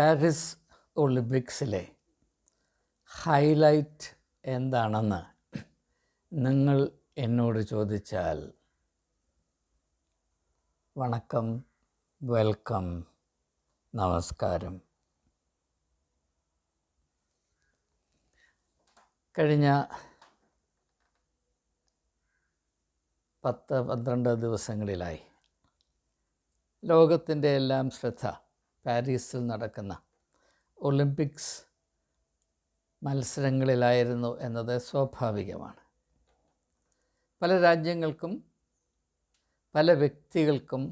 Paris ഒളിമ്പിക്സിലെ highlight എന്താണെന്ന് നിങ്ങൾ എന്നോട് ചോദിച്ചാൽ വണക്കം വെൽക്കം നമസ്കാരം. കഴിഞ്ഞ പത്ത് പന്ത്രണ്ട് ദിവസങ്ങളിലായി ലോകത്തിന്റെ എല്ലാം ശ്രദ്ധ പാരീസിൽ നടക്കുന്ന ഒളിമ്പിക്സ് മത്സരങ്ങളിലായിരുന്നു എന്നത് സ്വാഭാവികമാണ്. പല രാജ്യങ്ങൾക്കും പല വ്യക്തികൾക്കും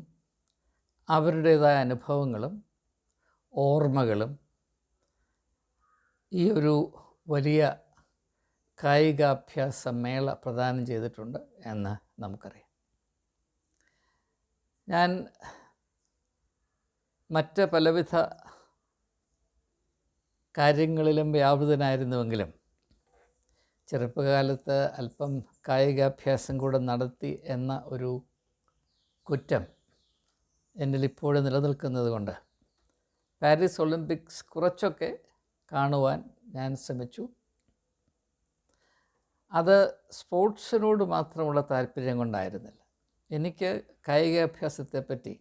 അവരുടേതായ അനുഭവങ്ങളും ഓർമ്മകളും ഈ ഒരു വലിയ കായികാഭ്യാസ മേള പ്രദാനം ചെയ്തിട്ടുണ്ട് എന്ന് നമുക്കറിയാം. ഞാൻ മറ്റ് പലവിധ കാര്യങ്ങളിലും വ്യാപൃതനായിരുന്നുവെങ്കിലും ചെറുപ്പകാലത്ത് അല്പം കായികാഭ്യാസം കൂടെ നടത്തി എന്ന ഒരു കുറ്റം എന്നിൽ ഇപ്പോഴും നിലനിൽക്കുന്നത് കൊണ്ട് പാരീസ് ഒളിമ്പിക്സ് കുറച്ചൊക്കെ കാണുവാൻ ഞാൻ ശ്രമിച്ചു. അത് സ്പോർട്സിനോട് മാത്രമുള്ള താല്പര്യം കൊണ്ടായിരുന്നില്ല. എനിക്ക് കായികാഭ്യാസത്തെപ്പറ്റി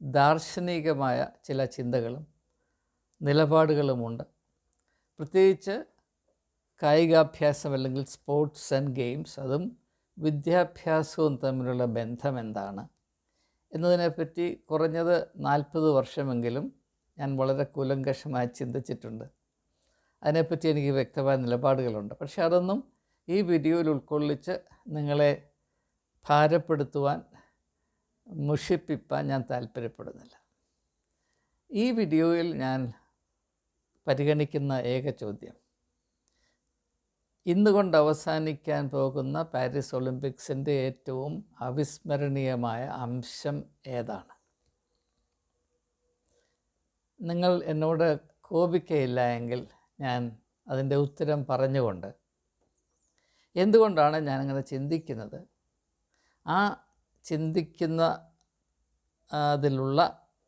ദാർശനികമായ ചില ചിന്തകളും നിലപാടുകളുമുണ്ട്. പ്രത്യേകിച്ച് കായികാഭ്യാസം അല്ലെങ്കിൽ സ്പോർട്സ് ആൻഡ് ഗെയിംസ് അതും വിദ്യാഭ്യാസവും തമ്മിലുള്ള ബന്ധം എന്താണ് എന്നതിനെപ്പറ്റി കുറഞ്ഞത് നാൽപ്പത് വർഷമെങ്കിലും ഞാൻ വളരെ കൂലങ്കഷമായി ചിന്തിച്ചിട്ടുണ്ട്. അതിനെപ്പറ്റി എനിക്ക് വ്യക്തമായ നിലപാടുകളുണ്ട്. പക്ഷെ അതൊന്നും ഈ വീഡിയോയിൽ ഉൾക്കൊള്ളിച്ച് നിങ്ങളെ ഭാരപ്പെടുത്തുവാൻ മുഷിപ്പിപ്പാൻ ഞാൻ താല്പര്യപ്പെടുന്നില്ല. ഈ വീഡിയോയിൽ ഞാൻ പരിഗണിക്കുന്ന ഏക ചോദ്യം ഇന്നുകൊണ്ട് അവസാനിക്കാൻ പോകുന്ന പാരീസ് ഒളിമ്പിക്സിന്റെ ഏറ്റവും അവിസ്മരണീയമായ അംശം ഏതാണ്? നിങ്ങൾ എന്നോട് കോപിക്കയില്ല എങ്കിൽ ഞാൻ അതിന്റെ ഉത്തരം പറഞ്ഞുകൊണ്ട് എന്തുകൊണ്ടാണ് ഞാനങ്ങനെ ചിന്തിക്കുന്നത്? ആ ചിന്തിക്കുന്ന അതിലുള്ള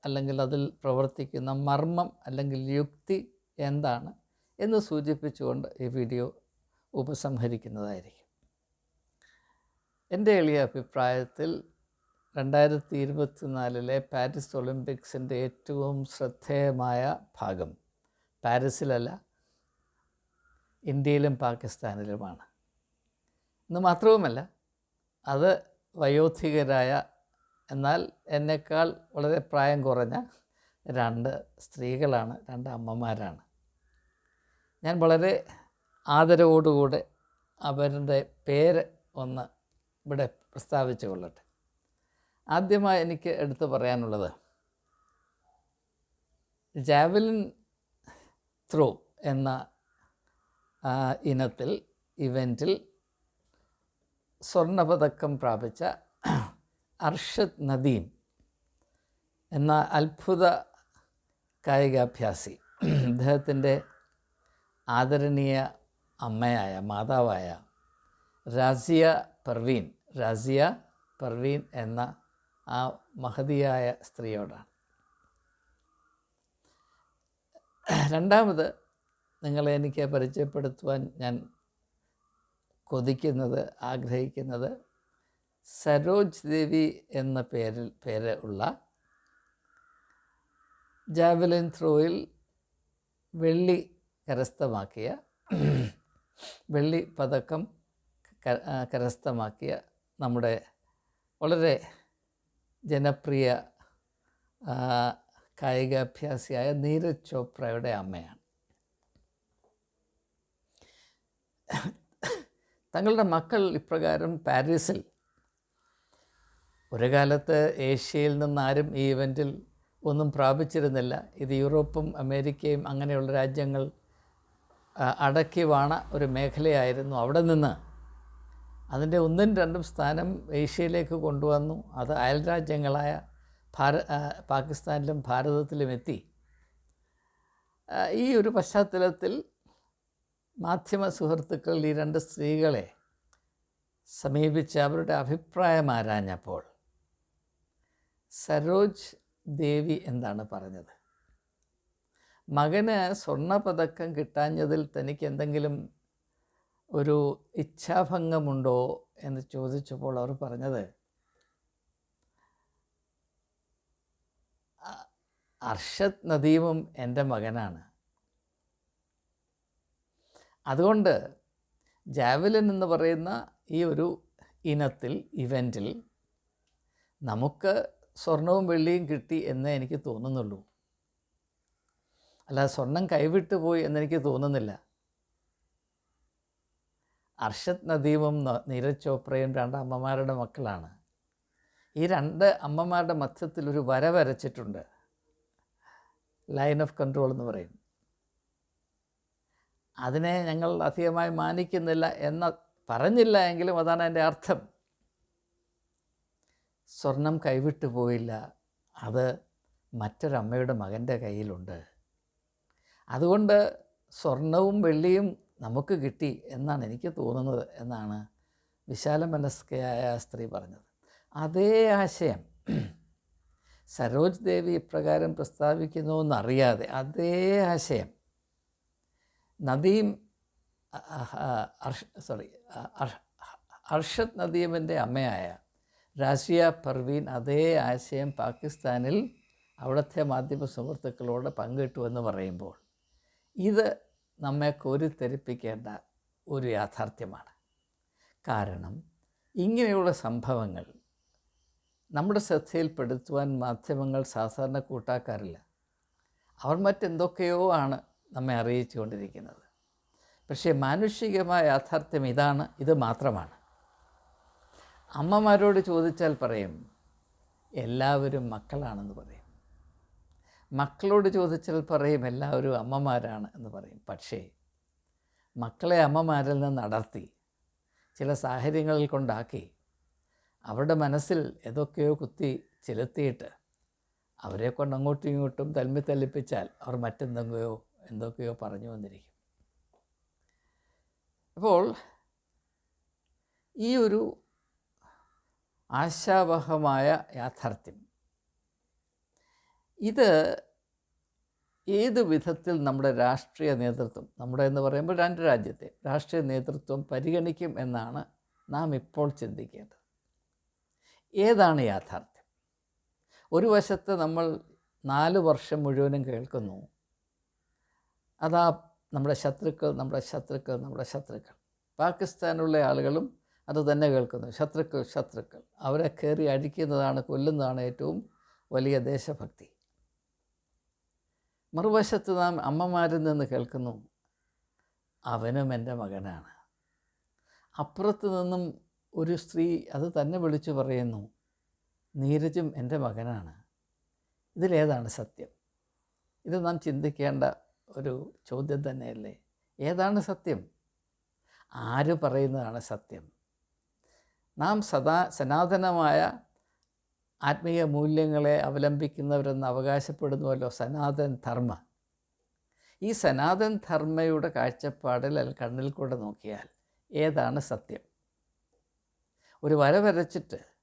അല്ലെങ്കിൽ അതിൽ പ്രവർത്തിക്കുന്ന മർമ്മം അല്ലെങ്കിൽ യുക്തി എന്താണ് എന്ന് സൂചിപ്പിച്ചുകൊണ്ട് ഈ വീഡിയോ ഉപസംഹരിക്കുന്നതായിരിക്കും. എന്റെ എളിയ അഭിപ്രായത്തിൽ രണ്ടായിരത്തി ഇരുപത്തിനാലിലെ പാരീസ് ഒളിമ്പിക്സിന്റെ ഏറ്റവും ശ്രദ്ധേയമായ ഭാഗം പാരീസിലല്ല ഇന്ത്യയിലും പാകിസ്ഥാനിലുമാണ്. എന്ന് മാത്രവുമല്ല അത് വയോധികരായ എന്നാൽ എന്നേക്കാൾ വളരെ പ്രായം കുറഞ്ഞ രണ്ട് സ്ത്രീകളാണ് രണ്ട് അമ്മമാരാണ്. ഞാൻ വളരെ ആദരവോടുകൂടെ അവരുടെ പേര് ഒന്ന് ഇവിടെ പ്രസ്താവിച്ചു കൊള്ളട്ടെ ആദ്യമായി എനിക്ക് എടുത്തു പറയാനുള്ളത് ജാവലിൻ ത്രോ എന്ന ഇനത്തിൽ ഇവന്റിൽ സ്വർണപതക്കം പ്രാപിച്ച അർഷദ് നദീം എന്ന അത്ഭുത കായികാഭ്യാസി. അദ്ദേഹത്തിന്റെ ആദരണീയ അമ്മയായ മാതാവായ റാസിയ പർവീൻ റാസിയ പർവീൻ എന്ന ആ മഹതിയായ സ്ത്രീയോടാണ്. രണ്ടാമത് നിങ്ങളെ എനിക്ക് പരിചയപ്പെടുത്തുവാൻ ഞാൻ കൊതിക്കുന്നത് ആഗ്രഹിക്കുന്നത്. സരോജ് ദേവി എന്ന പേരിൽ പേര് ഉള്ള ജാവലിൻ ത്രോയിൽ വെള്ളി കരസ്ഥമാക്കിയ വെള്ളി പതക്കം കരസ്ഥമാക്കിയ നമ്മുടെ വളരെ ജനപ്രിയ കായികാഭ്യാസിയായ നീരജ് ചോപ്രയുടെ അമ്മയാണ്. തങ്ങളുടെ മക്കൾ ഇപ്രകാരം പാരീസിൽ. ഒരു കാലത്ത് ഏഷ്യയിൽ നിന്നാരും ഈ ഇവന്റിൽ ഒന്നും പ്രാപിച്ചിരുന്നില്ല. ഇത് യൂറോപ്പും അമേരിക്കയും അങ്ങനെയുള്ള രാജ്യങ്ങൾ അടക്കി വാണ ഒരു മേഖലയായിരുന്നു അവിടെ നിന്ന്. അതിന്റെ ഒന്നും രണ്ടും സ്ഥാനം ഏഷ്യയിലേക്ക് കൊണ്ടുവന്നു. അത് അയൽ രാജ്യങ്ങളായ ഭാര പാകിസ്ഥാനിലും ഭാരതത്തിലും എത്തി. ഈ ഒരു പശ്ചാത്തലത്തിൽ മാധ്യമ സുഹൃത്തുക്കൾ ഈ രണ്ട് സ്ത്രീകളെ സമീപിച്ച് അവരുടെ അഭിപ്രായം ആരാഞ്ഞപ്പോൾ സരോജ് ദേവി എന്താണ് പറഞ്ഞത്? മകന് സ്വർണപതക്കം കിട്ടാഞ്ഞതിൽ തനിക്ക് എന്തെങ്കിലും ഒരു ഇച്ഛാഭംഗമുണ്ടോ എന്ന് ചോദിച്ചപ്പോൾ അവർ പറഞ്ഞത് "അ- അർഷദ് നദീമും എന്റെ മകനാണ്. അതുകൊണ്ട് ജാവലിൻ എന്ന് പറയുന്ന ഈ ഒരു ഇനത്തിൽ ഇവന്റിൽ നമുക്ക് സ്വർണവും വെള്ളിയും കിട്ടി എന്ന് എനിക്ക് തോന്നുന്നുള്ളൂ. അല്ലാതെ സ്വർണം കൈവിട്ടു പോയി എന്നെനിക്ക് തോന്നുന്നില്ല. അർഷദ് നദീമും നീരജ് ചോപ്രയും രണ്ട് അമ്മമാരുടെ മക്കളാണ്. ഈ രണ്ട് അമ്മമാരുടെ മധ്യത്തിൽ ഒരു വര വരച്ചിട്ടുണ്ട്. ലൈൻ ഓഫ് കൺട്രോൾ എന്ന് പറയും. അതിനെ ഞങ്ങൾ അധികമായി മാനിക്കുന്നില്ല എന്ന പറഞ്ഞില്ല എങ്കിലും അതാണ് എന്റെ അർത്ഥം. സ്വർണം കൈവിട്ടു പോയില്ല. അത് മറ്റൊരമ്മയുടെ മകന്റെ കയ്യിലുണ്ട്. അതുകൊണ്ട് സ്വർണവും വെള്ളിയും നമുക്ക് കിട്ടി എന്നാണ് എനിക്ക് തോന്നുന്നത് എന്നാണ് വിശാല മനസ്കയായ സ്ത്രീ പറഞ്ഞത്. അതേ ആശയം സരോജ് ദേവി ഇപ്രകാരം പ്രസ്താവിക്കുന്നു എന്നറിയാതെ അതേ ആശയം നദീം സോറി അർഷദ് നദീമിന്റെ അമ്മയായ റാസിയ പർവീൻ അതേ ആശയം പാകിസ്ഥാനിൽ അവിടുത്തെ മാധ്യമ സുഹൃത്തുക്കളോട് പങ്കിട്ടു എന്ന് പറയുമ്പോൾ ഇത് നമ്മെ കോരിത്തെരിപ്പിക്കേണ്ട ഒരു യാഥാർത്ഥ്യമാണ്. കാരണം ഇങ്ങനെയുള്ള സംഭവങ്ങൾ നമ്മുടെ ശ്രദ്ധയിൽപ്പെടുത്തുവാൻ മാധ്യമങ്ങൾ സാധാരണ കൂട്ടാക്കാറില്ല. അവർ മറ്റെന്തൊക്കെയോ ആണ് നമ്മെ അറിയിച്ചു കൊണ്ടിരിക്കുന്നത് പക്ഷേ മാനുഷികമായ യാഥാർത്ഥ്യം ഇതാണ് ഇത് മാത്രമാണ്. അമ്മമാരോട് ചോദിച്ചാൽ പറയും എല്ലാവരും മക്കളാണെന്ന് പറയും. മക്കളോട് ചോദിച്ചാൽ പറയും എല്ലാവരും അമ്മമാരാണ് എന്ന് പറയും. പക്ഷേ മക്കളെ അമ്മമാരിൽ നിന്ന് അടർത്തി ചില സാഹചര്യങ്ങളിൽ കൊണ്ടാക്കി അവരുടെ മനസ്സിൽ ഏതൊക്കെയോ കുത്തി ചെലുത്തിയിട്ട് അവരെ കൊണ്ട് അങ്ങോട്ടും ഇങ്ങോട്ടും തൽമി തല്ലിപ്പിച്ചാൽ അവർ മറ്റെന്തെങ്കിയോ എന്തൊക്കെയോ പറഞ്ഞു വന്നിരിക്കും. അപ്പോൾ ഈ ഒരു ആശാവഹമായ യാഥാർത്ഥ്യം ഇത് ഏത് വിധത്തിൽ നമ്മുടെ രാഷ്ട്രീയ നേതൃത്വം നമ്മുടെ എന്ന് പറയുമ്പോൾ രണ്ട് രാജ്യത്തെ രാഷ്ട്രീയ നേതൃത്വം പരിഗണിക്കും എന്നാണ് നാം ഇപ്പോൾ ചിന്തിക്കേണ്ടത്. ഏതാണ് യാഥാർത്ഥ്യം? ഒരു വശത്ത് നമ്മൾ നാല് വർഷം മുഴുവനും കേൾക്കുന്നു അതാ നമ്മുടെ ശത്രുക്കൾ നമ്മുടെ ശത്രുക്കൾ നമ്മുടെ ശത്രുക്കൾ. പാകിസ്ഥാനുള്ള ആളുകളും അത് തന്നെ കേൾക്കുന്നു. ശത്രുക്കൾ ശത്രുക്കൾ. അവരെ കയറി അഴിക്കുന്നതാണ് കൊല്ലുന്നതാണ് ഏറ്റവും വലിയ ദേശഭക്തി. മറുവശത്ത് നാം അമ്മമാരിൽ നിന്ന് കേൾക്കുന്നു അവനും എന്റെ മകനാണ്. അപ്പുറത്ത് നിന്നും ഒരു സ്ത്രീ അത് തന്നെ വിളിച്ചു പറയുന്നു നീരജും എന്റെ മകനാണ്. ഇതിലേതാണ് സത്യം. ഇത് നാം ചിന്തിക്കേണ്ട ഒരു ചോദ്യം തന്നെയല്ലേ? ഏതാണ് സത്യം? ആര് പറയുന്നതാണ് സത്യം? നാം സദാ സനാതനമായ ആത്മീയ മൂല്യങ്ങളെ അവലംബിക്കുന്നവരെന്ന് അവകാശപ്പെടുന്നുവല്ലോ സനാതൻ ധർമ്മ. ഈ സനാതൻ ധർമ്മയുടെ കാഴ്ചപ്പാടിൽ അല്ല കണ്ണിൽ കൂടെ നോക്കിയാൽ ഏതാണ് സത്യം? ഒരു വര വരച്ചിട്ട്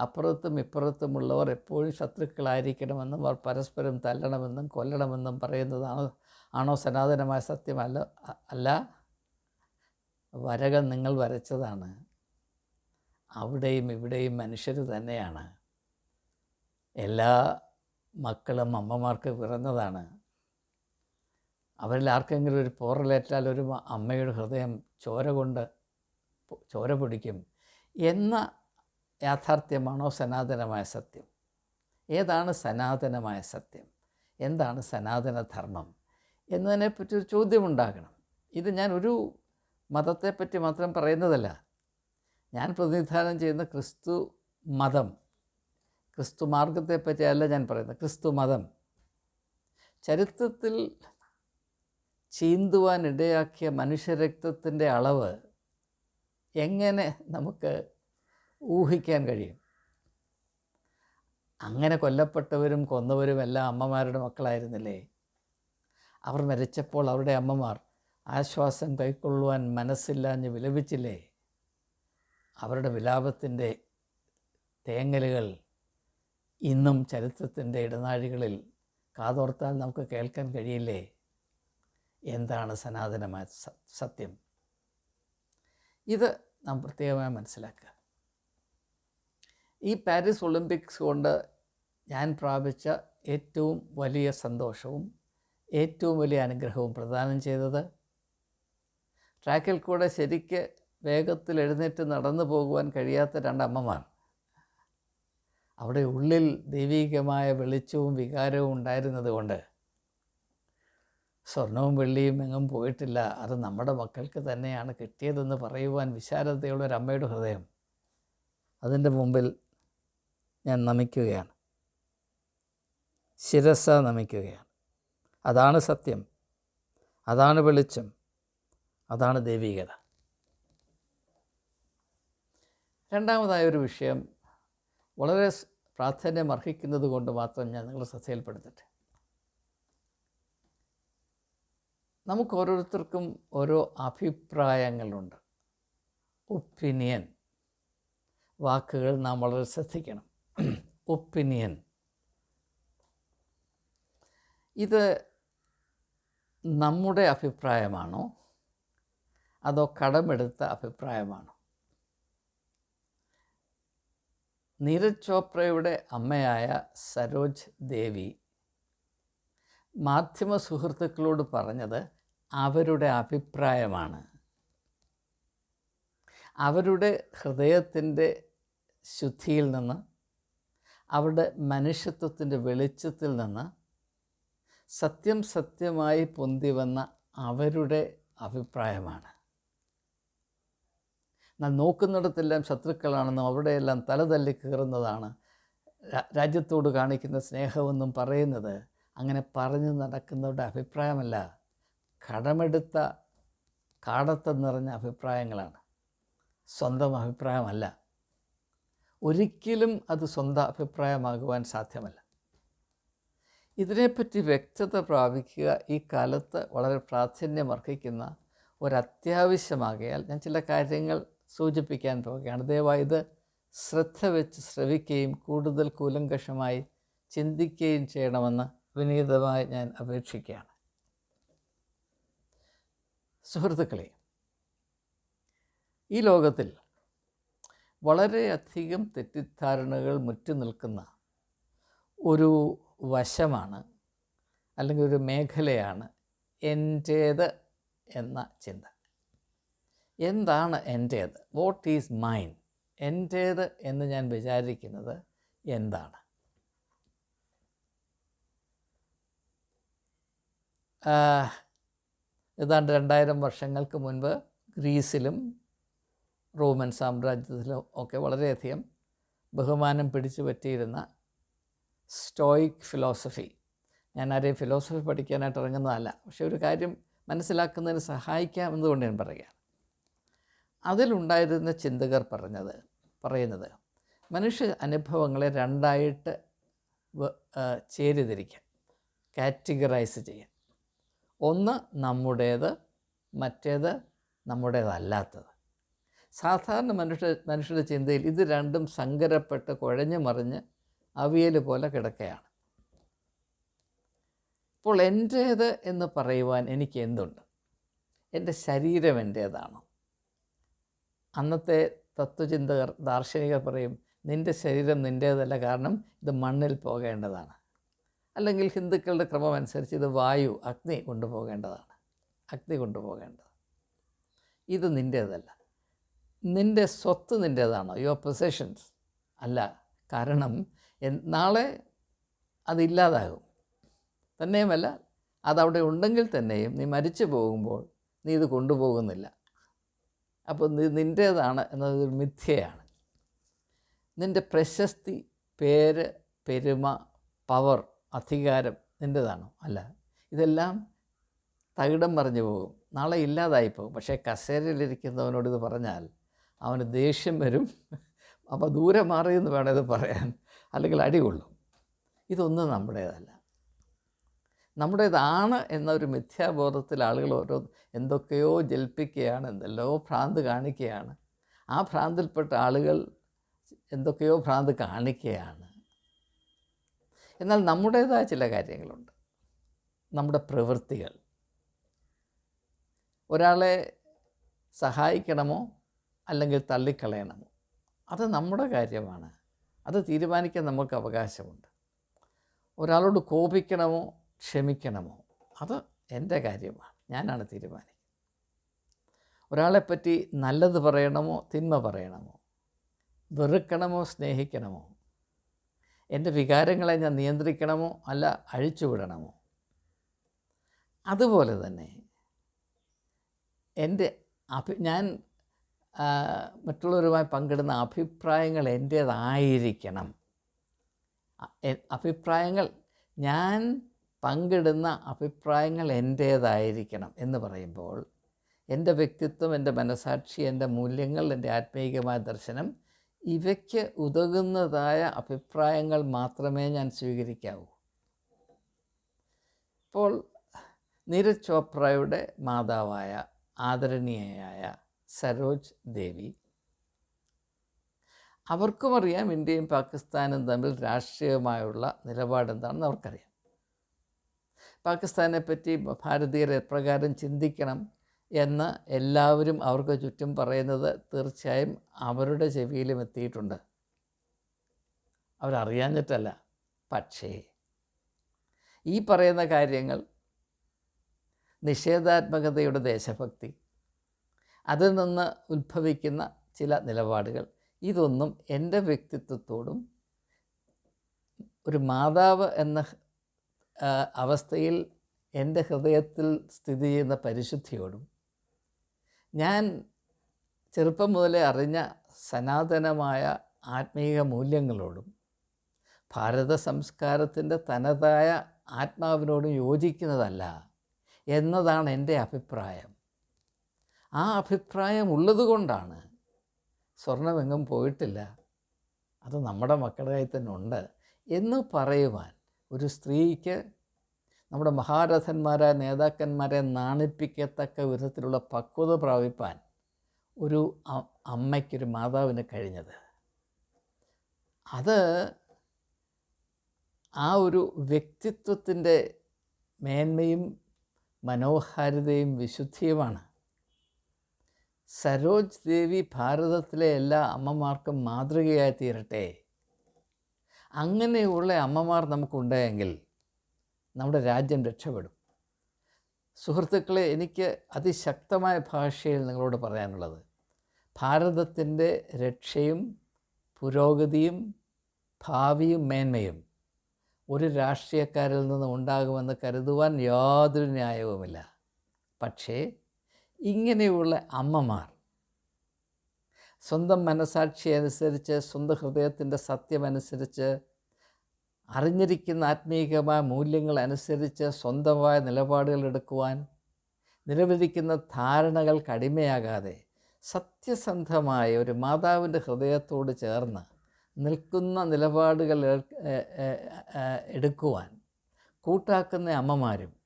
അപ്പുറത്തും ഇപ്പുറത്തുമുള്ളവർ എപ്പോഴും ശത്രുക്കളായിരിക്കണമെന്നും അവർ പരസ്പരം തല്ലണമെന്നും കൊല്ലണമെന്നും പറയുന്നതാണോ. ആണോ സനാതനമായ സത്യമല്ല അല്ല വരകൾ നിങ്ങൾ വരച്ചതാണ്. അവിടെയും ഇവിടെയും മനുഷ്യർ തന്നെയാണ്. എല്ലാ മക്കളും അമ്മമാർക്ക് പിറന്നതാണ്. അവരിൽ ആർക്കെങ്കിലും ഒരു പോറലേറ്റാൽ ഒരു അമ്മയുടെ ഹൃദയം ചോര കൊണ്ട് ചോര പിടിക്കും. എന്ന യാഥാർത്ഥ്യമാണോ സനാതനമായ സത്യം? ഏതാണ് സനാതനമായ സത്യം? എന്താണ് സനാതന ധർമ്മം എന്നതിനെപ്പറ്റി ഒരു ചോദ്യമുണ്ടാകണം. ഇത് ഞാൻ ഒരു മതത്തെപ്പറ്റി മാത്രം പറയുന്നതല്ല. ഞാൻ പ്രതിനിധാനം ചെയ്യുന്ന ക്രിസ്തു മതം ക്രിസ്തു മാർഗത്തെപ്പറ്റിയല്ല ഞാൻ പറയുന്നത് ക്രിസ്തു മതം. ചരിത്രത്തിൽ ചീന്തുവാനിടയാക്കിയ മനുഷ്യരക്തത്തിന്റെ അളവ് എങ്ങനെ നമുക്ക് ഊഹിക്കാൻ കഴിയും. അങ്ങനെ കൊല്ലപ്പെട്ടവരും കൊന്നവരും എല്ലാം അമ്മമാരുടെ മക്കളായിരുന്നില്ലേ? അവർ മരിച്ചപ്പോൾ അവരുടെ അമ്മമാർ ആശ്വാസം കൈക്കൊള്ളുവാൻ മനസ്സില്ലാഞ്ഞ് വിലപിച്ചില്ലേ? അവരുടെ വിലാപത്തിന്റെ തേങ്ങലുകൾ ഇന്നും ചരിത്രത്തിന്റെ ഇടനാഴികളിൽ കാതോർത്താൽ നമുക്ക് കേൾക്കാൻ കഴിയില്ലേ? എന്താണ് സനാതനമായ സത്യം? ഇത് നാം പ്രത്യേകമായി മനസ്സിലാക്കുക. ഈ പാരീസ് ഒളിമ്പിക്സ് കൊണ്ട് ഞാൻ പ്രാപിച്ച ഏറ്റവും വലിയ സന്തോഷവും ഏറ്റവും വലിയ അനുഗ്രഹവും പ്രദാനം ചെയ്തത് ട്രാക്കിൽ കൂടെ ശരിക്ക് വേഗത്തിൽ എഴുന്നേറ്റ് നടന്നു പോകുവാൻ കഴിയാത്ത രണ്ടമ്മമാർ. അവിടെ ഉള്ളിൽ ദൈവീകമായ വെളിച്ചവും വികാരവും ഉണ്ടായിരുന്നത് കൊണ്ട് സ്വർണവും വെള്ളിയും എങ്ങും പോയിട്ടില്ല. അത് നമ്മുടെ മക്കൾക്ക് തന്നെയാണ് കിട്ടിയതെന്ന് പറയുവാൻ വിശാലതയുള്ള ഒരു അമ്മയുടെ ഹൃദയം അതിന്റെ മുമ്പിൽ ഞാൻ നമിക്കുകയാണ്. ശിരസ നമിക്കുകയാണ്. അതാണ് സത്യം. അതാണ് വെളിച്ചം. അതാണ് ദൈവികത. രണ്ടാമതായ ഒരു വിഷയം വളരെ പ്രാധാന്യം അർഹിക്കുന്നത് കൊണ്ട് മാത്രം ഞാൻ നിങ്ങളെ ശ്രദ്ധയിൽപ്പെടുത്തട്ടെ. നമുക്ക് ഓരോരുത്തർക്കും ഓരോ അഭിപ്രായങ്ങളുണ്ട്. ഒപ്പീനിയൻ വാക്കുകൾ നാം വളരെ ശ്രദ്ധിക്കണം. ഒപ്പീനിയൻ. ഇത് നമ്മുടെ അഭിപ്രായമാണോ? അതോ കടമെടുത്ത അഭിപ്രായമാണോ? നീരജ് ചോപ്രയുടെ അമ്മയായ സരോജ് ദേവി മാധ്യമ സുഹൃത്തുക്കളോട് പറഞ്ഞത് അവരുടെ അഭിപ്രായമാണ്. അവരുടെ ഹൃദയത്തിന്റെ ശുദ്ധിയിൽ നിന്ന് അവരുടെ മനുഷ്യത്വത്തിന്റെ വെളിച്ചത്തിൽ നിന്ന് സത്യം സത്യമായി പൊന്തി വന്ന അവരുടെ അഭിപ്രായമാണ്. എന്നാൽ നോക്കുന്നിടത്തെല്ലാം ശത്രുക്കളാണെന്നും അവിടെയെല്ലാം തലതല്ലി കയറുന്നതാണ് രാജ്യത്തോട് കാണിക്കുന്ന സ്നേഹമെന്നും പറയുന്നത്. അങ്ങനെ പറഞ്ഞു നടക്കുന്നവരുടെ അഭിപ്രായമല്ല കടമെടുത്ത കാടത്തം നിറഞ്ഞ അഭിപ്രായങ്ങളാണ്. സ്വന്തം അഭിപ്രായമല്ല. ഒരിക്കലും അത് സ്വന്തം അഭിപ്രായമാകുവാൻ സാധ്യമല്ല. ഇതിനെപ്പറ്റി വ്യക്തത പ്രാപിക്കുക ഈ കാലത്ത് വളരെ പ്രാധാന്യമർഹിക്കുന്ന ഒരത്യാവശ്യമാകയാൽ ഞാൻ ചില കാര്യങ്ങൾ സൂചിപ്പിക്കാൻ പോവുകയാണ്. ദയവായി ഇത് ശ്രദ്ധ വെച്ച് ശ്രവിക്കുകയും കൂടുതൽ കൂലങ്കഷമായി ചിന്തിക്കുകയും ചെയ്യണമെന്ന് വിനീതമായി ഞാൻ അപേക്ഷിക്കുകയാണ്. സുഹൃത്തുക്കളെ ഈ ലോകത്തിൽ വളരെയധികം തെറ്റിദ്ധാരണകൾ മുറ്റി നിൽക്കുന്ന ഒരു വശമാണ് അല്ലെങ്കിൽ ഒരു മേഖലയാണ് എന്റേത് എന്ന ചിന്ത. എന്താണ് എന്റേത്? വാട്ട് ഈസ് മൈൻ എന്റേത് എന്ന് ഞാൻ വിചാരിക്കുന്നത് എന്താണ്? ഏതാണ്ട് രണ്ടായിരം വർഷങ്ങൾക്ക് മുൻപ് ഗ്രീസിലും റോമൻ സാമ്രാജ്യത്തിലും ഒക്കെ വളരെയധികം ബഹുമാനം പിടിച്ചു പറ്റിയിരുന്ന സ്റ്റോയിക് ഫിലോസഫി. ഞാൻ ആരെയും ഫിലോസഫി പഠിക്കാനായിട്ട് ഇറങ്ങുന്നതല്ല പക്ഷേ ഒരു കാര്യം മനസ്സിലാക്കുന്നതിന് സഹായിക്കാം എന്നുകൊണ്ട് ഞാൻ പറയുകയാണ്. അതിലുണ്ടായിരുന്ന ചിന്തകർ പറഞ്ഞത് പറയുന്നത് മനുഷ്യ അനുഭവങ്ങളെ രണ്ടായിട്ട് ചേരിതിരിക്കാം കാറ്റഗറൈസ് ചെയ്യാം ഒന്ന് നമ്മുടേത് മറ്റേത് നമ്മുടേതല്ലാത്തത്. സാധാരണ മനുഷ്യ മനുഷ്യരുടെ ചിന്തയിൽ ഇത് രണ്ടും സങ്കരപ്പെട്ട് കുഴഞ്ഞു മറിഞ്ഞ് അവിയൽ പോലെ കിടക്കുകയാണ് ഇപ്പോൾ എന്റേത് എന്ന് പറയുവാൻ എനിക്ക് എന്തുണ്ട്? എന്റെ ശരീരം എന്റേതാണോ. അന്നത്തെ തത്വചിന്തകർ ദാർശനികർ പറയും നിന്റെ ശരീരം നിന്റേതല്ല കാരണം ഇത് മണ്ണിൽ പോകേണ്ടതാണ്. അല്ലെങ്കിൽ ഹിന്ദുക്കളുടെ ക്രമം അനുസരിച്ച് ഇത് വായു അഗ്നി കൊണ്ടുപോകേണ്ടതാണ്. അഗ്നി കൊണ്ടുപോകേണ്ടത് ഇത് നിന്റേതല്ല. നിന്റെ സ്വത്ത് നിന്റേതാണോ യുവർ പൊസഷൻസ് അല്ല കാരണം നാളെ അതില്ലാതാകും തന്നെയുമല്ല അതവിടെ ഉണ്ടെങ്കിൽ തന്നെയും നീ മരിച്ചു പോകുമ്പോൾ നീ ഇത് കൊണ്ടുപോകുന്നില്ല. അപ്പോൾ നീ നിന്റേതാണ് എന്നതൊരു മിഥ്യയാണ്. നിന്റെ പ്രശസ്തി പേര് പെരുമ പവർ അധികാരം നിന്റേതാണോ അല്ല ഇതെല്ലാം തകിടം മറിഞ്ഞു പോകും. നാളെ ഇല്ലാതായി പോകും. പക്ഷേ കസേരയിലിരിക്കുന്നവനോട് ഇത് പറഞ്ഞാൽ അവന് ദേഷ്യം വരും. അപ്പോൾ ദൂരെ മാറിയെന്ന് വേണം ഇത് പറയാൻ അല്ലെങ്കിൽ അടികൊള്ളും ഇതൊന്നും നമ്മുടേതല്ല. നമ്മുടേതാണ് എന്നൊരു മിഥ്യാബോധത്തിൽ ആളുകൾ ഓരോ എന്തൊക്കെയോ ജൽപ്പിക്കുകയാണ് എന്തെല്ലോ ഭ്രാന്ത് കാണിക്കുകയാണ്. ആ ഭ്രാന്തിൽപ്പെട്ട ആളുകൾ എന്തൊക്കെയോ ഭ്രാന്ത് കാണിക്കുകയാണ്. എന്നാൽ നമ്മുടേതായ ചില കാര്യങ്ങളുണ്ട്. നമ്മുടെ പ്രവൃത്തികൾ. ഒരാളെ സഹായിക്കണമോ? അല്ലെങ്കിൽ തള്ളിക്കളയണമോ? അത് നമ്മുടെ കാര്യമാണ്. അത് തീരുമാനിക്കാൻ നമുക്ക് അവകാശമുണ്ട്. ഒരാളോട് കോപിക്കണമോ? ക്ഷമിക്കണമോ? അത് എന്റെ കാര്യമാണ്. ഞാനാണ് തീരുമാനിക്കുന്നത്. ഒരാളെപ്പറ്റി നല്ലത് പറയണമോ? തിന്മ പറയണമോ? വെറുക്കണമോ? സ്നേഹിക്കണമോ? എന്റെ വികാരങ്ങളെ ഞാൻ നിയന്ത്രിക്കണമോ? അല്ല അഴിച്ചുവിടണമോ? അതുപോലെ തന്നെ എന്റെ അഭി ഞാൻ മറ്റുള്ളവരുമായി പങ്കിടുന്ന അഭിപ്രായങ്ങൾ എന്റേതായിരിക്കണം. അഭിപ്രായങ്ങൾ ഞാൻ പങ്കിടുന്ന അഭിപ്രായങ്ങൾ എന്റേതായിരിക്കണം എന്ന് പറയുമ്പോൾ എന്റെ വ്യക്തിത്വം എന്റെ മനസാക്ഷി എന്റെ മൂല്യങ്ങൾ എന്റെ ആത്മീയമായ ദർശനം ഇവയ്ക്ക് ഉതകുന്നതായ അഭിപ്രായങ്ങൾ മാത്രമേ ഞാൻ സ്വീകരിക്കാവൂ. ഇപ്പോൾ നീരജ് ചോപ്രയുടെ മാതാവായ ആദരണീയയായ സരോജ് ദേവി. അവർക്കും അറിയാം ഇന്ത്യയും പാകിസ്ഥാനും തമ്മിൽ രാഷ്ട്രീയമായുള്ള നിലപാടെന്താണെന്ന് അവർക്കറിയാം. പാകിസ്ഥാനെ പറ്റി ഭാരതീയർ എപ്രകാരം ചിന്തിക്കണം എന്ന് എല്ലാവരും അവർക്ക് ചുറ്റും പറയുന്നത് തീർച്ചയായും അവരുടെ ചെവിയിലും എത്തിയിട്ടുണ്ട്. അവരറിയാഞ്ഞിട്ടല്ല പക്ഷേ ഈ പറയുന്ന കാര്യങ്ങൾ നിഷേധാത്മകതയുടെ ദേശഭക്തി അതിൽ നിന്ന് ഉത്ഭവിക്കുന്ന ചില നിലപാടുകൾ. ഇതൊന്നും എന്റെ വ്യക്തിത്വത്തോടും ഒരു മാതാവ് എന്ന അവസ്ഥയിൽ എന്റെ ഹൃദയത്തിൽ സ്ഥിതി ചെയ്യുന്ന പരിശുദ്ധിയോടും ഞാൻ ചെറുപ്പം മുതലേ അറിഞ്ഞ സനാതനമായ ആത്മീയ മൂല്യങ്ങളോടും ഭാരത സംസ്കാരത്തിന്റെ തനതായ ആത്മാവിനോടും യോജിക്കുന്നതല്ല എന്നതാണ് എന്റെ അഭിപ്രായം. ആ അഭിപ്രായം ഉള്ളതുകൊണ്ടാണ്. സ്വർണമെങ്ങും പോയിട്ടില്ല. അത് നമ്മുടെ മക്കളുടെ കയ്യിൽ തന്നെ ഉണ്ട് എന്ന് പറയുവാൻ ഒരു സ്ത്രീക്ക് നമ്മുടെ മഹാരഥന്മാരായ നേതാക്കന്മാരെ നാണിപ്പിക്കത്തക്ക വിധത്തിലുള്ള പക്വത പ്രാപിപ്പാൻ ഒരു അമ്മയ്ക്കൊരു മാതാവിന് കഴിഞ്ഞത്. അത് ആ ഒരു വ്യക്തിത്വത്തിന്റെ മേന്മയും മനോഹാരിതയും വിശുദ്ധിയുമാണ്. സരോജ് ദേവി ഭാരതത്തിലെ എല്ലാ അമ്മമാർക്കും മാതൃകയായി തീരട്ടെ. അങ്ങനെയുള്ള അമ്മമാർ നമുക്കുണ്ടായെങ്കിൽ നമ്മുടെ രാജ്യം രക്ഷപ്പെടും. സുഹൃത്തുക്കളെ എനിക്ക് അതിശക്തമായ ഭാഷയിൽ നിങ്ങളോട് പറയാനുള്ളത്. ഭാരതത്തിന്റെ രക്ഷയും പുരോഗതിയും ഭാവിയും മേന്മയും ഒരു രാഷ്ട്രീയക്കാരിൽ നിന്ന് ഉണ്ടാകുമെന്ന് കരുതുവാൻ യാതൊരു ന്യായവുമില്ല. പക്ഷേ ഇങ്ങനെയുള്ള അമ്മമാർ. സ്വന്തം മനസാക്ഷി അനുസരിച്ച് സ്വന്തം ഹൃദയത്തിന്റെ സത്യമനുസരിച്ച് അറിഞ്ഞിരിക്കുന്ന ആത്മീയമായ മൂല്യങ്ങൾ അനുസരിച്ച് സ്വന്തമായ നിലപാടുകൾ എടുക്കുവാൻ നിലവിലിരിക്കുന്ന ധാരണകൾ അടിമയാകാതെ സത്യസന്ധമായ ഒരു മാതാവിന്റെ ഹൃദയത്തോട് ചേർന്ന് നിൽക്കുന്ന നിലപാടുകൾ എടുക്കുവാൻ കൂട്ടാക്കുന്ന അമ്മമാരും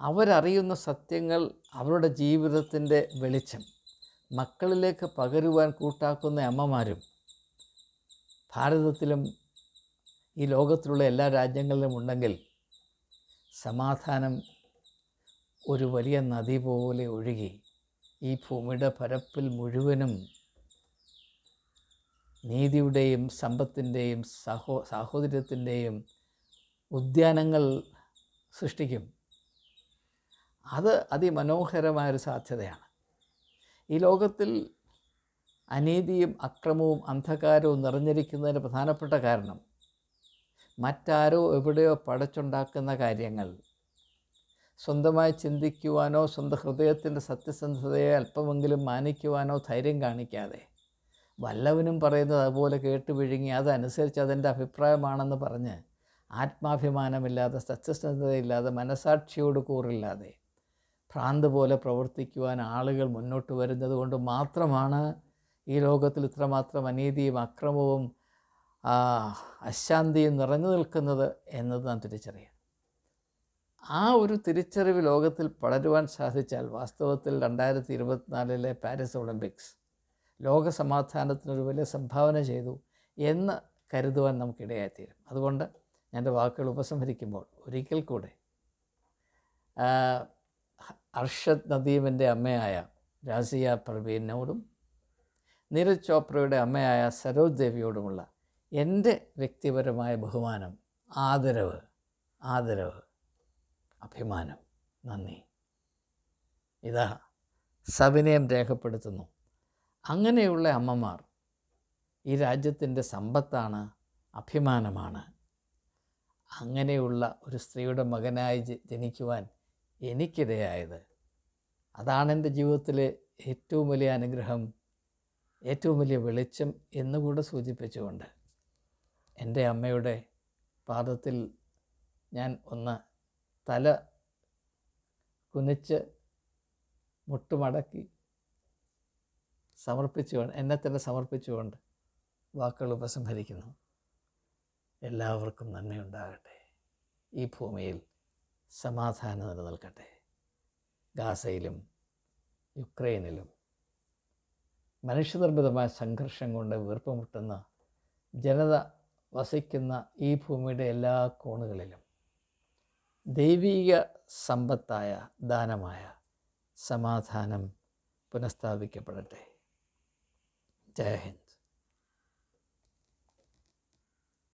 അവരറിയുന്ന സത്യങ്ങൾ അവരുടെ ജീവിതത്തിന്റെ വെളിച്ചം. മക്കളിലേക്ക് പകരുവാൻ കൂട്ടാക്കുന്ന അമ്മമാരും ഭാരതത്തിലും ഈ ലോകത്തിലുള്ള എല്ലാ രാജ്യങ്ങളിലും ഉണ്ടെങ്കിൽ സമാധാനം ഒരു വലിയ നദി പോലെ ഒഴുകി ഈ ഭൂമിയുടെ പരപ്പിൽ മുഴുവനും നീതിയുടെയും സമ്പത്തിന്റെയും സഹോ സാഹോദര്യത്തിന്റെയും ഉദ്യാനങ്ങൾ സൃഷ്ടിക്കും. അത് അതിമനോഹരമായൊരു സാധ്യതയാണ്. ഈ ലോകത്തിൽ അനീതിയും അക്രമവും അന്ധകാരവും നിറഞ്ഞിരിക്കുന്നതിന് പ്രധാനപ്പെട്ട കാരണം മറ്റാരോ എവിടെയോ പടച്ചുണ്ടാക്കുന്ന കാര്യങ്ങൾ. സ്വന്തമായി ചിന്തിക്കുവാനോ സ്വന്തം ഹൃദയത്തിന്റെ സത്യസന്ധതയെ അല്പമെങ്കിലും മാനിക്കുവാനോ ധൈര്യം കാണിക്കാതെ വല്ലവനും പറയുന്നത് അതുപോലെ കേട്ട് വിഴുങ്ങി അതനുസരിച്ച് അതിന്റെ അഭിപ്രായമാണെന്ന് പറഞ്ഞ് ആത്മാഭിമാനമില്ലാതെ സത്യസന്ധതയില്ലാതെ മനസാക്ഷിയോട് കൂറില്ലാതെ ഭ്രാന്ത് പോലെ പ്രവർത്തിക്കുവാൻ ആളുകൾ മുന്നോട്ട് വരുന്നത് കൊണ്ട് മാത്രമാണ് ഈ ലോകത്തിൽ ഇത്രമാത്രം അനീതിയും അക്രമവും അശാന്തിയും നിറഞ്ഞു നിൽക്കുന്നത് എന്നത് നാം തിരിച്ചറിയാം ആ ഒരു തിരിച്ചറിവ് ലോകത്തിൽ പടരുവാൻ സാധിച്ചാൽ വാസ്തവത്തിൽ രണ്ടായിരത്തി ഇരുപത്തിനാലിലെ പാരീസ് ഒളിമ്പിക്സ് ലോക സമാധാനത്തിനൊരു വലിയ സംഭാവന ചെയ്തു എന്ന് കരുതുവാൻ നമുക്കിടയായിത്തീരും. അതുകൊണ്ട് എന്റെ വാക്കുകൾ ഉപസംഹരിക്കുമ്പോൾ ഒരിക്കൽ കൂടെ അർഷദ് നദീമിന്റെ അമ്മയായ രാസിയ പ്രവീണിനോടും നീരജ് ചോപ്രയുടെ അമ്മയായ സരോജ് ദേവിയോടുമുള്ള എന്റെ വ്യക്തിപരമായ ബഹുമാനം ആദരവ് ആദരവ് അഭിമാനം. നന്ദി. ഇതാ സവിനയം രേഖപ്പെടുത്തുന്നു. അങ്ങനെയുള്ള അമ്മമാർ ഈ രാജ്യത്തിന്റെ സമ്പത്താണ് അഭിമാനമാണ്. അങ്ങനെയുള്ള ഒരു സ്ത്രീയുടെ മകനായി ജനിക്കുവാൻ എനിക്കിടയായത്. അതാണ് എന്റെ ജീവിതത്തിലെ ഏറ്റവും വലിയ അനുഗ്രഹം ഏറ്റവും വലിയ വെളിച്ചം എന്നുകൂടെ സൂചിപ്പിച്ചുകൊണ്ട് എന്റെ അമ്മയുടെ പാദത്തിൽ ഞാൻ ഒന്ന് തല കുനിച്ച് മുട്ടുമടക്കി സമർപ്പിച്ചുകൊണ്ട് എന്നെ തന്നെ സമർപ്പിച്ചുകൊണ്ട് വാക്കുകൾ ഉപസംഹരിക്കുന്നു. എല്ലാവർക്കും നന്മയുണ്ടാകട്ടെ. ഈ ഭൂമിയിൽ സമാധാനം നിലനിൽക്കട്ടെ. ഗാസയിലും യുക്രൈനിലും മനുഷ്യനിർമ്മിതമായ സംഘർഷം കൊണ്ട് വീർപ്പുമുട്ടുന്ന ജനത വസിക്കുന്ന ഈ ഭൂമിയുടെ എല്ലാ കോണുകളിലും ദൈവീക സമ്പത്തായ ദാനമായ സമാധാനം പുനഃസ്ഥാപിക്കപ്പെടട്ടെ. ജയ ഹിന്ദ്.